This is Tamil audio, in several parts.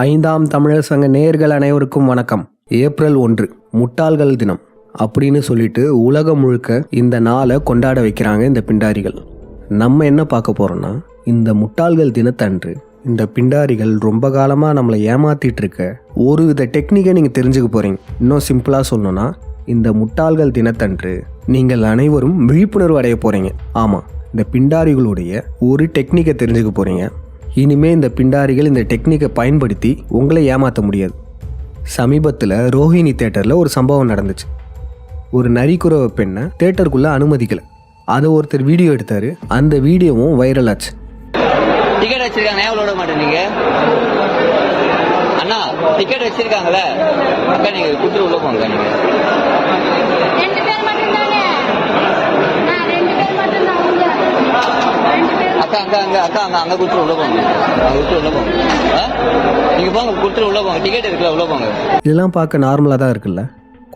ஐந்தாம் தமிழர் சங்க நேயர்கள் அனைவருக்கும் வணக்கம். ஏப்ரல் ஒன்று முட்டாள்கள் தினம். அப்படின்னு சொல்லிட்டு உலகம் முழுக்க இந்த நாளை கொண்டாட வைக்கிறாங்க இந்த பிண்டாரிகள். நம்ம என்ன பார்க்க போறோம்னா இந்த முட்டாள்கள் தினத்தன்று இந்த பிண்டாரிகள் ரொம்ப காலமாக நம்மளை ஏமாத்திட்டு இருக்க ஒரு வித டெக்னிக்கை நீங்கள் தெரிஞ்சுக்க போறீங்க. இன்னும் சிம்பிளாக சொல்லணும்னா இந்த முட்டாள்கள் தினத்தன்று நீங்கள் அனைவரும் விழிப்புணர்வு அடைய போறீங்க. ஆமாம் இந்த பிண்டாரிகளுடைய ஒரு டெக்னிக்கை தெரிஞ்சுக்க போறீங்க. இனிமே இந்த பிண்டாரிகள் இந்த டெக்னிக்கை பயன்படுத்தி உங்களை ஏமாற்ற முடியாது. சமீபத்தில் ரோஹிணி தேட்டரில் ஒரு சம்பவம் நடந்துச்சு. ஒரு நரிக்குறவ பெண்ணை தேட்டருக்குள்ளே அனுமதிக்கலை. அதை ஒருத்தர் வீடியோ எடுத்தார். அந்த வீடியோவும் வைரல் ஆச்சு. டிக்கெட் வச்சிருக்காங்க ஏன் விட மாட்டேங்க அண்ணா டிக்கெட் வச்சிருக்காங்களே? அக்கா நீங்க குடுத்துட்டு உள்ள போங்க நீங்க ரெண்டு பேர் மட்டும்தானே நான் ரெண்டு பேர் மட்டும்தான் உங்க ரெண்டு பேர் அக்கா அங்க அக்கா அங்க அங்க குடுத்துட்டு உள்ள போங்க. அங்க குடுத்துட்டு உள்ள போங்க. நீங்க போங்க குடுத்துட்டு உள்ள போங்க. டிக்கெட் இருக்குல்ல உள்ள போங்க. இதெல்லாம் பார்க்க நார்மலாக தான் இருக்குல்ல?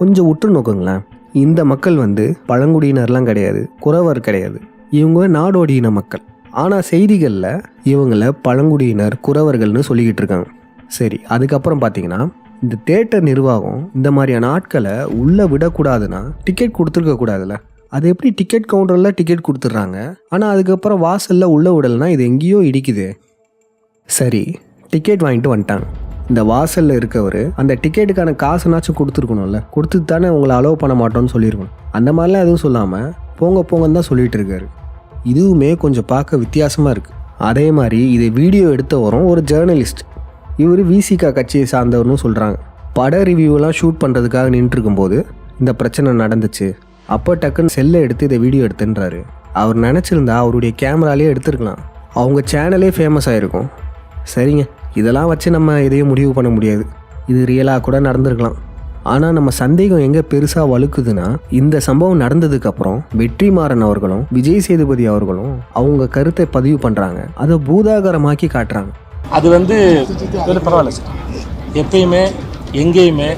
கொஞ்சம் உற்று நோக்குங்களேன். இந்த மக்கள் வந்து பழங்குடியினர்லாம் கிடையாது குறவர் கிடையாது. இவங்க நாடோடியின மக்கள். ஆனால் செய்திகளில் இவங்களை பழங்குடியினர் குறவர்கள்னு சொல்லிக்கிட்டு இருக்காங்க. சரி அதுக்கப்புறம் பார்த்தீங்கன்னா இந்த தேட்டர் நிர்வாகம் இந்த மாதிரியான ஆட்களை உள்ளே விடக்கூடாதுன்னா டிக்கெட் கொடுத்துருக்க கூடாதுல்ல அது எப்படி டிக்கெட் கவுண்டரில் டிக்கெட் கொடுத்துட்றாங்க? ஆனால் அதுக்கப்புறம் வாசலில் உள்ள விடலைன்னா இது எங்கேயோ இடிக்குது. சரி டிக்கெட் வாங்கிட்டு வந்துட்டாங்க இந்த வாசலில் இருக்கவர் அந்த டிக்கெட்டுக்கான காசுனாச்சும் கொடுத்துருக்கணும்ல. கொடுத்து தானே உங்களை அலோவ் பண்ண மாட்டோம்னு சொல்லியிருக்கணும். அந்த மாதிரிலாம் எதுவும் சொல்லாமல் போங்க போங்கன்னு தான் சொல்லிட்டு இருக்காரு. இதுவுமே கொஞ்சம் பார்க்க வித்தியாசமாக இருக்குது அதே மாதிரி இதை வீடியோ எடுத்தவரும் ஒரு ஜேர்னலிஸ்ட் இவர் விசிகா கட்சியை சார்ந்தவர்னு சொல்கிறாங்க பட ரிவ்யூலாம் ஷூட் பண்ணுறதுக்காக நின்றுருக்கும்போது இந்த பிரச்சனை நடந்துச்சு. அப்போ டக்குன்னு செல்லை எடுத்து இதை வீடியோ எடுத்துன்றாரு. அவர் நினச்சிருந்தா அவருடைய கேமராலே எடுத்திருக்கலாம். அவங்க சேனலே ஃபேமஸ் ஆகிருக்கும் சரிங்க இதெல்லாம் வச்சு நம்ம எதையும் முடிவு பண்ண முடியாது. இது ரியலாக கூட நடந்திருக்கலாம். ஆனால் நம்ம சந்தேகம் எங்கே பெருசாக வலுக்குதுன்னா இந்த சம்பவம் நடந்ததுக்கப்புறம் வெற்றிமாறன் அவர்களும் விஜய் சேதுபதி அவர்களும் அவங்க கருத்தை பதிவு பண்ணுறாங்க அதை பூதாகரமாக்கி காட்டுறாங்க. அது வந்து பரவாயில்ல சார். எப்பயுமே எங்கேயுமே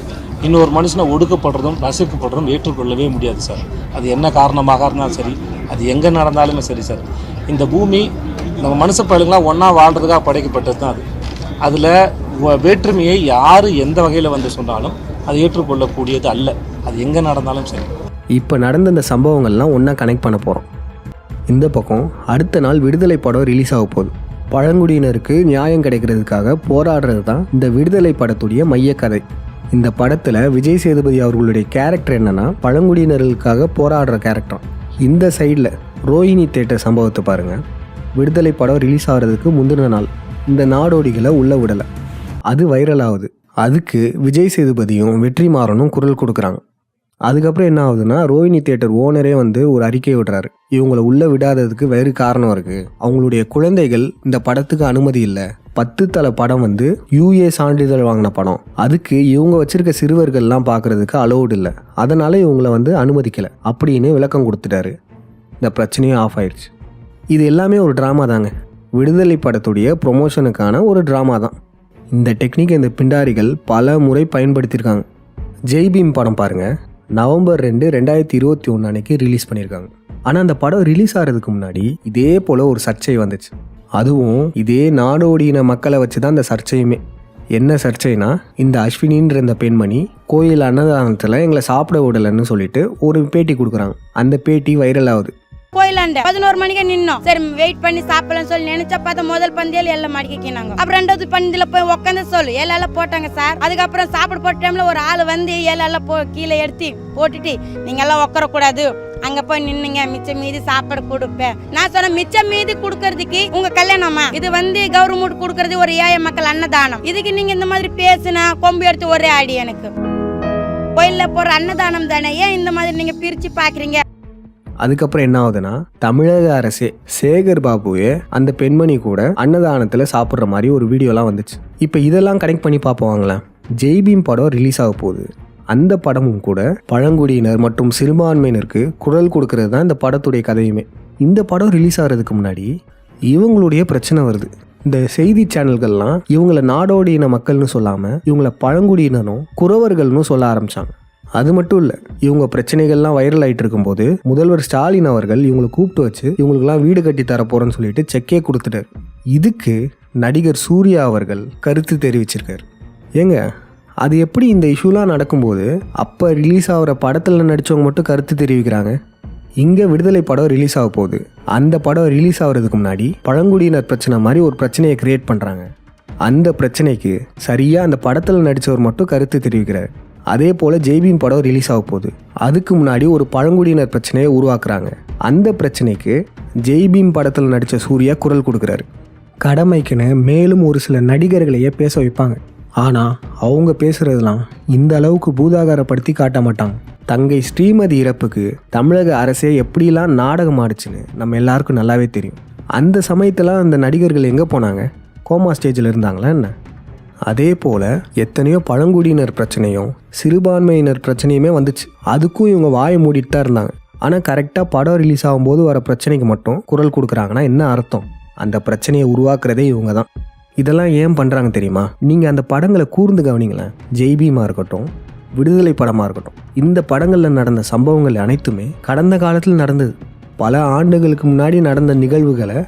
இன்னொரு மனுஷனை ஒடுக்கப்படுறதும் ரசிக்கப்படுறதும் ஏற்றுக்கொள்ளவே முடியாது சார். அது என்ன காரணமாக இருந்தாலும் சரி அது எங்கே நடந்தாலுமே சரி சார். இந்த பூமி நம்ம மனுஷ பயலுங்களாம் ஒன்றா வாழ்கிறதுக்காக படைக்கப்பட்டது தான் அது. அதில் வேற்றுமையை யார் எந்த வகையில் வந்து சொன்னாலும் அது ஏற்றுக்கொள்ளக்கூடியது அல்ல. அது எங்கே நடந்தாலும் சரி. இப்போ நடந்த இந்த சம்பவங்கள்லாம் ஒன்றா கனெக்ட் பண்ண போகிறோம் இந்த பக்கம் அடுத்த நாள் விடுதலை படம் ரிலீஸ் ஆக போகுது. பழங்குடியினருக்கு நியாயம் கிடைக்கிறதுக்காக போராடுறது தான் இந்த விடுதலை படத்துடைய மையக்கதை. இந்த படத்தில் விஜய் சேதுபதி அவர்களுடைய கேரக்டர் என்னன்னா பழங்குடியினர்களுக்காக போராடுற கேரக்டர் இந்த சைடில் ரோஹிணி தேட்டர் சம்பவத்தை பாருங்கள் விடுதலை படம் ரிலீஸ் ஆகிறதுக்கு முந்தின நாள். இந்த நாடோடிகளை உள்ளே விடலை. அது வைரல் ஆகுது. அதுக்கு விஜய் சேதுபதியும் வெற்றிமாறனும் குரல் கொடுக்குறாங்க. அதுக்கப்புறம் என்ன ஆகுதுன்னா ரோஹிணி தியேட்டர் ஓனரே வந்து ஒரு அறிக்கை விடுறாரு. இவங்களை உள்ளே விடாததுக்கு வேறு காரணம் இருக்குது அவங்களுடைய குழந்தைகள் இந்த படத்துக்கு அனுமதி இல்லை. பத்து தலை படம் வந்து யூஏ சான்றிதழ் வாங்கின படம். அதுக்கு இவங்க வச்சிருக்க சிறுவர்கள்லாம் பார்க்கறதுக்கு அலோடு இல்லை. அதனால் இவங்களை வந்து அனுமதிக்கலை. அப்படின்னு விளக்கம் கொடுத்துட்டாரு. இந்த பிரச்சனையும் ஆஃப் ஆயிடுச்சு. இது எல்லாமே ஒரு ட்ராமா தாங்க. விடுதலை படத்துடைய ப்ரொமோஷனுக்கான ஒரு ட்ராமா தான். இந்த டெக்னிக் இந்த பிண்டாரிகள் பல முறை பயன்படுத்தியிருக்காங்க. ஜெய் பீம் படம் பாருங்கள் நவம்பர் ரெண்டு ரெண்டாயிரத்தி இருபத்தி ஒன்று அன்னைக்கு ரிலீஸ் பண்ணியிருக்காங்க. ஆனால் அந்த படம் ரிலீஸ் ஆகிறதுக்கு முன்னாடி இதே போல் ஒரு சர்ச்சை வந்துச்சு. அதுவும் இதே நாடோடியின மக்களை வச்சு தான் அந்த சர்ச்சையுமே. என்ன சர்ச்சைனா இந்த அஸ்வினின்ற இந்த பெண்மணி கோயில் அன்னதானத்தில் எங்களை சாப்பிட விடலைன்னு சொல்லிட்டு ஒரு பேட்டி கொடுக்குறாங்க. அந்த பேட்டி வைரல் ஆகுது. கோயிலாண்ட பதினோரு மணிக்கு நின்னோம். சரி வெயிட் பண்ணி சாப்பிடலாம் சொல்லி நினைச்சா பார்த்தா முதல் பந்தியில் எல்லாம் மடிக்கினாங்க அப்புறம் ரெண்டாவது பந்தியில போய் உட்காந்து சொல்லு. ஏழால போட்டாங்க சார் அதுக்கப்புறம் சாப்பிட போட்ட டைம்ல ஒரு ஆள் வந்து ஏழால போ கீழே எடுத்து போட்டுட்டு நீங்க எல்லாம் உட்காரக்கூடாது அங்க போய் நின்னுங்க. மிச்சம் மீதி சாப்பாடு கொடுப்பேன். நான் சொன்னேன் மிச்சம் மீதி குடுக்கறதுக்கு உங்க கல்யாணமா? இது வந்து கவர்மெண்ட் குடுக்கறது ஒரு ஏழை மக்கள் அன்னதானம். இதுக்கு நீங்க இந்த மாதிரி பேசுனா கொம்பு எடுத்து ஒரே ஆடி எனக்கு. கோயில்ல போற அன்னதானம் தானே? ஏன் இந்த மாதிரி நீங்க பிரிச்சு பாக்குறீங்க? அதுக்கப்புறம் என்ன ஆகுதுன்னா தமிழக அரசே சேகர் பாபுவே அந்த பெண்மணி கூட அன்னதானத்தில் சாப்பிட்ற மாதிரி ஒரு வீடியோலாம் வந்துச்சு. இப்போ இதெல்லாம் கனெக்ட் பண்ணி பார்ப்போங்களேன் ஜெய்பீம் படம் ரிலீஸ் ஆக போகுது. அந்த படமும் கூட பழங்குடியினர் மற்றும் சிறுபான்மையினருக்கு குரல் கொடுக்கறது தான் இந்த படத்துடைய கதையுமே. இந்த படம் ரிலீஸ் ஆகிறதுக்கு முன்னாடி இவங்களுடைய பிரச்சனை வருது. இந்த செய்தி சேனல்கள்லாம் இவங்களை நாடோடியின மக்கள்னு சொல்லாமல் இவங்கள பழங்குடியினரும் குறவர்கள்னு சொல்ல ஆரம்பித்தாங்க அது மட்டும் இல்லை இவங்க பிரச்சனைகள்லாம் வைரல் ஆயிட்டு இருக்கும்போது முதல்வர் ஸ்டாலின் அவர்கள் இவங்களை கூப்பிட்டு வச்சு இவங்களுக்குலாம் வீடு கட்டி தர சொல்லிட்டு செக்கே கொடுத்துட்டாரு. இதுக்கு நடிகர் சூர்யா அவர்கள் கருத்து தெரிவிச்சிருக்கார். ஏங்க அது எப்படி இந்த இஷ்யூலாம் நடக்கும்போது அப்போ ரிலீஸ் ஆகிற படத்தில் நடித்தவங்க மட்டும் கருத்து தெரிவிக்கிறாங்க? இங்கே விடுதலை படம் ரிலீஸ் ஆக போகுது. அந்த படம் ரிலீஸ் ஆகிறதுக்கு முன்னாடி பழங்குடியினர் பிரச்சனை மாதிரி ஒரு பிரச்சனையை கிரியேட் பண்ணுறாங்க அந்த பிரச்சனைக்கு சரியாக அந்த படத்தில் நடித்தவர் மட்டும் கருத்து தெரிவிக்கிறார். அதே போல் ஜெய்பீம் படம் ரிலீஸ் ஆக போகுது. அதுக்கு முன்னாடி ஒரு பழங்குடியினர் பிரச்சனையை உருவாக்குறாங்க. அந்த பிரச்சனைக்கு ஜெய்பீம் படத்தில் நடித்த சூர்யா குரல் கொடுக்குறாரு. கடமைக்குன்னு மேலும் ஒரு சில நடிகர்களையே பேச வைப்பாங்க. ஆனால் அவங்க பேசுகிறதெல்லாம் இந்த அளவுக்கு பூதாகாரப்படுத்தி காட்ட மாட்டாங்க. தங்கை ஸ்ரீமதி இறப்புக்கு தமிழக அரசே எப்படிலாம் நாடகம் ஆடுச்சுன்னு நம்ம எல்லாருக்கும் நல்லாவே தெரியும். அந்த சமயத்தில் அந்த நடிகர்கள் எங்கே போனாங்க? கோமா ஸ்டேஜில் இருந்தாங்களா என்ன? அதே போல் எத்தனையோ பழங்குடியினர் பிரச்சனையும் சிறுபான்மையினர் பிரச்சனையுமே வந்துச்சு. அதுக்கும் இவங்க வாயை மூடிட்டு தான் இருந்தாங்க. ஆனால் கரெக்டாக படம் ரிலீஸ் ஆகும்போது வர பிரச்சனைக்கு மட்டும் குரல் கொடுக்குறாங்கன்னா என்ன அர்த்தம்? அந்த பிரச்சனையை உருவாக்குறதே இவங்க தான். இதெல்லாம் ஏன் பண்ணுறாங்க தெரியுமா? நீங்கள் அந்த படங்களை கூர்ந்து கவனிங்களேன். ஜெய்பீமாக இருக்கட்டும் விடுதலை படமாக இருக்கட்டும் இந்த படங்களில் நடந்த சம்பவங்கள் அனைத்துமே கடந்த காலத்தில் நடந்தது. பல ஆண்டுகளுக்கு முன்னாடி நடந்த நிகழ்வுகளை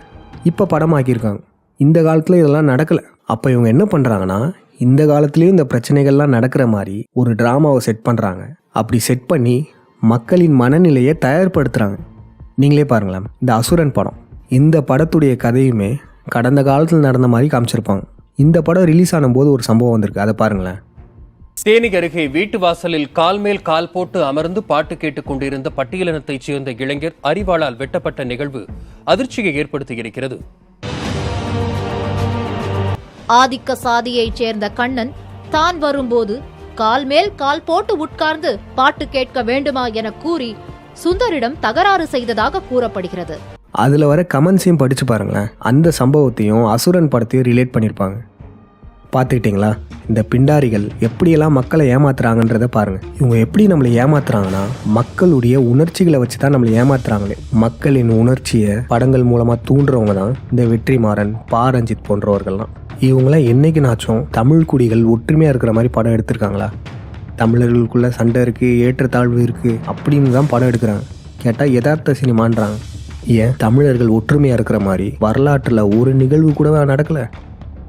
இப்போ படமாக்கியிருக்காங்க. இந்த காலத்தில் இதெல்லாம் நடக்கலை. அப்போ இவங்க என்ன பண்ணுறாங்கன்னா இந்த காலத்துலேயும் இந்த பிரச்சனைகள்லாம் நடக்கிற மாதிரி ஒரு ட்ராமாவை செட் பண்ணுறாங்க அப்படி செட் பண்ணி மக்களின் மனநிலையை தயார்படுத்துகிறாங்க நீங்களே பாருங்களேன் இந்த அசுரன் படம். இந்த படத்துடைய கதையுமே கடந்த காலத்தில் நடந்த மாதிரி காமிச்சிருப்பாங்க. இந்த படம் ரிலீஸ் ஆனும்போது ஒரு சம்பவம் வந்திருக்கு அதை பாருங்களேன். தேனி அருகே வீட்டு வாசலில் கால் மேல் கால் போட்டு அமர்ந்து பாட்டு கேட்டுக் கொண்டிருந்த பட்டியலினத்தைச் சேர்ந்த இளைஞர் அறிவாளால் வெட்டப்பட்ட நிகழ்வு அதிர்ச்சியை ஏற்படுத்தியிருக்கிறது ஆதிக்க சாதியைச் சேர்ந்த கண்ணன் தான் வரும்போது கால் மேல் கால் போட்டு உட்கார்ந்து பாட்டு கேட்க வேண்டுமா என கூறி சுந்தரிடம் தகராறு செய்ததாக கூறப்படுகிறது. அதில் வர கமெண்ட்ஸையும் படித்து பாருங்களேன். அந்த சம்பவத்தையும் அசுரன் படத்தையும் ரிலேட் பண்ணியிருப்பாங்க பார்த்துக்கிட்டிங்களா? இந்த பிண்டாரிகள் எப்படியெல்லாம் மக்களை ஏமாத்துறாங்கன்றத பாருங்கள் இவங்க எப்படி நம்மளை ஏமாத்துறாங்கன்னா மக்களுடைய உணர்ச்சிகளை வச்சு தான் நம்மளை ஏமாத்துறாங்களே. மக்களின் உணர்ச்சியை படங்கள் மூலமாக தூண்டுறவங்க தான் இந்த வெற்றிமாறன் பா ரஞ்சித் போன்றவர்கள்லாம். இவங்களாம் என்னைக்குனாச்சும் தமிழ் குடிகள் ஒற்றுமையாக இருக்கிற மாதிரி படம் எடுத்திருக்காங்களா? தமிழர்களுக்குள்ள சண்டை இருக்குது ஏற்றத்தாழ்வு இருக்குது அப்படின்னு தான் படம் எடுக்கிறாங்க. கேட்டால் யதார்த்த சினிமான்றாங்க. ஏன்? தமிழர்கள் ஒற்றுமையாக இருக்கிற மாதிரி வரலாற்றில் ஒரு நிகழ்வு கூட நடக்கலை.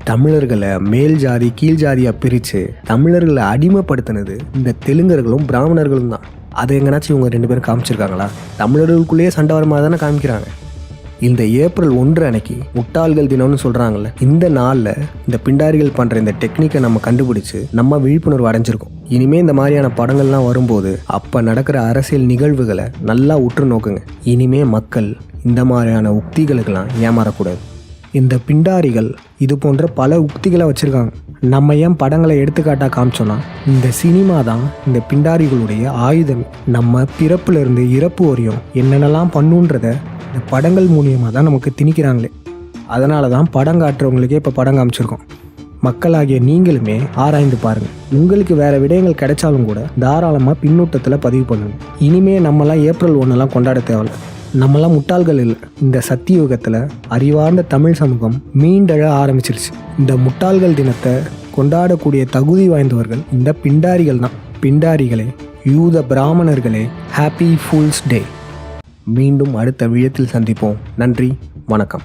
தமிழர்களை மேல் ஜாதி கீழ் ஜாதியாக பிரித்து தமிழர்களை அடிமைப்படுத்தினது இந்த தெலுங்கர்களும் பிராமணர்களும் தான். அதை எங்கனாச்சும் இவங்க ரெண்டு பேரும் காமிச்சிருக்காங்களா? தமிழர்களுக்குள்ளேயே சண்டை வர மாதிரி தானே காமிக்கிறாங்க. இந்த ஏப்ரல் ஒன்று அன்னைக்கு முட்டாள்கள் தினம்னு சொல்கிறாங்கல்ல இந்த நாளில் இந்த பிண்டாரிகள் பண்ணுற இந்த டெக்னிக்கை நம்ம கண்டுபிடிச்சு நம்ம விழிப்புணர்வு அடைஞ்சிருக்கோம். இனிமே இந்த மாதிரியான படங்கள்லாம் வரும்போது அப்போ நடக்கிற அரசியல் நிகழ்வுகளை நல்லா உற்று நோக்குங்க. இனிமே மக்கள் இந்த மாதிரியான உக்திகளுக்கெல்லாம் ஏமாறக்கூடாது. இந்த பிண்டாரிகள் இது போன்ற பல உக்திகளை வச்சுருக்காங்க. நம்ம ஏன் படங்களை எடுத்துக்காட்டாக காமிச்சோன்னா இந்த சினிமா தான் இந்த பிண்டாரிகளுடைய ஆயுதம். நம்ம பிறப்புலேருந்து இறப்பு வரையும் என்னென்னலாம் பண்ணுன்றத இந்த படங்கள் மூலியமாக தான் நமக்கு திணிக்கிறாங்களே. அதனால தான் படம் காட்டுறவங்களுக்கே இப்போ படம் காமிச்சிருக்கோம். மக்களாகிய நீங்களுமே ஆராய்ந்து பாருங்கள் உங்களுக்கு வேறு விடயங்கள் கிடைச்சாலும் கூட தாராளமாக பின்னூட்டத்தில் பதிவு பண்ணுங்க. இனிமே நம்மலாம் ஏப்ரல் ஒன்றெல்லாம் கொண்டாட தேவையில்ல. நம்மலாம் முட்டாள்கள் இல்லை. இந்த சத்தியுகத்தில் அறிவார்ந்த தமிழ் சமூகம் மீண்டெழ ஆரம்பிச்சிருச்சு. இந்த முட்டாள்கள் தினத்தை கொண்டாடக்கூடிய தகுதி வாய்ந்தவர்கள் இந்த பிண்டாரிகள் தான். பிண்டாரிகளே யூத பிராமணர்களே ஹாப்பி ஃபூல்ஸ் டே மீண்டும் அடுத்த விழத்தில் சந்திப்போம். நன்றி வணக்கம்.